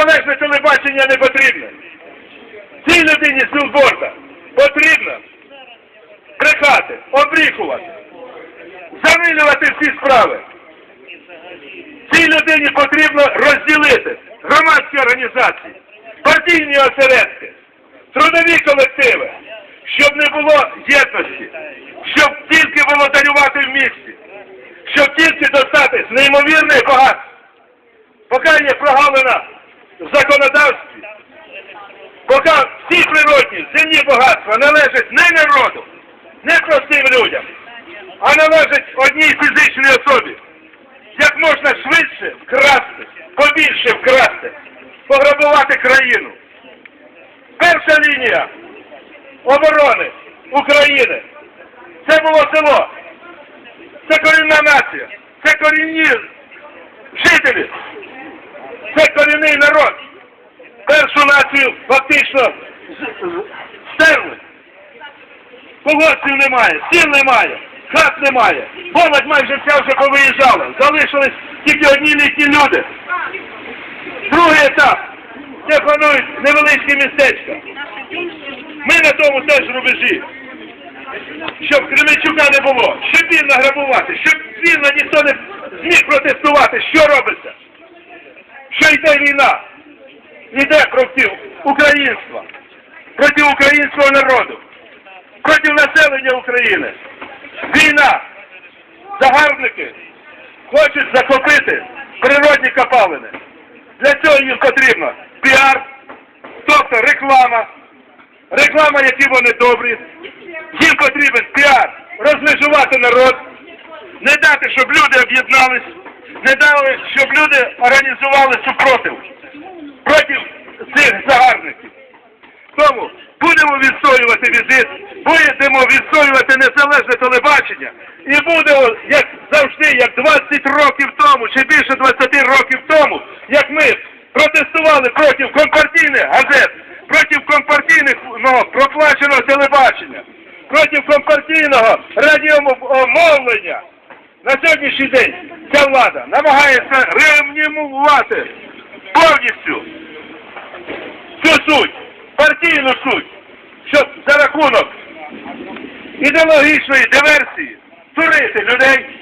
Незалежне телебачення не потрібне. Цій людині з білборда потрібно брехати, обріхувати, замилювати всі справи. Цій людині потрібно розділити громадські організації, партійні осередки, трудові колективи, щоб не було єдності, щоб тільки володарювати в місті, щоб тільки достати з неймовірних багатств. Поки прогалина в законодавстві, поки всі природні земні багатства належать не народу, не простим людям, а належать одній фізичній особі. Як можна швидше вкрасти, побільше вкрасти, пограбувати країну. Перша лінія оборони України. Це було село, це корінна нація, це корінні жителі, це корінний народ. Першу націю фактично стерли. Колодців немає, сіл немає, хат немає. Молодь майже вся вже повиїжджала. Залишились тільки одні літні люди. Другий етап. Де планують невеличкі містечка. Ми на тому теж рубежі. Щоб Кременчука не було, щоб він награбувати, щоб вільно ніхто не зміг протестувати, що робиться. Що йде війна? Йде проти українства, проти українського народу проти населення України. Війна. Загарбники хочуть захопити природні копалини. Для цього їм потрібно піар, тобто реклама, реклама, які вони добрі. Їм потрібен піар, розмежувати народ, не дати, щоб люди об'єднались, не дали, щоб люди організували супротив проти цих загарбників. Тому будемо відстоювати візит, будемо відстоювати незалежне телебачення. І будемо, як завжди, як 20 років тому, чи більше 20 років тому, як ми протестували проти компартійних газет, проти компартійного проплаченого телебачення, проти компартійного радіомовлення. На сьогоднішній день ця влада намагається реанімувати повністю цю суть, партійну суть, ідеологічної диверсії турити людей,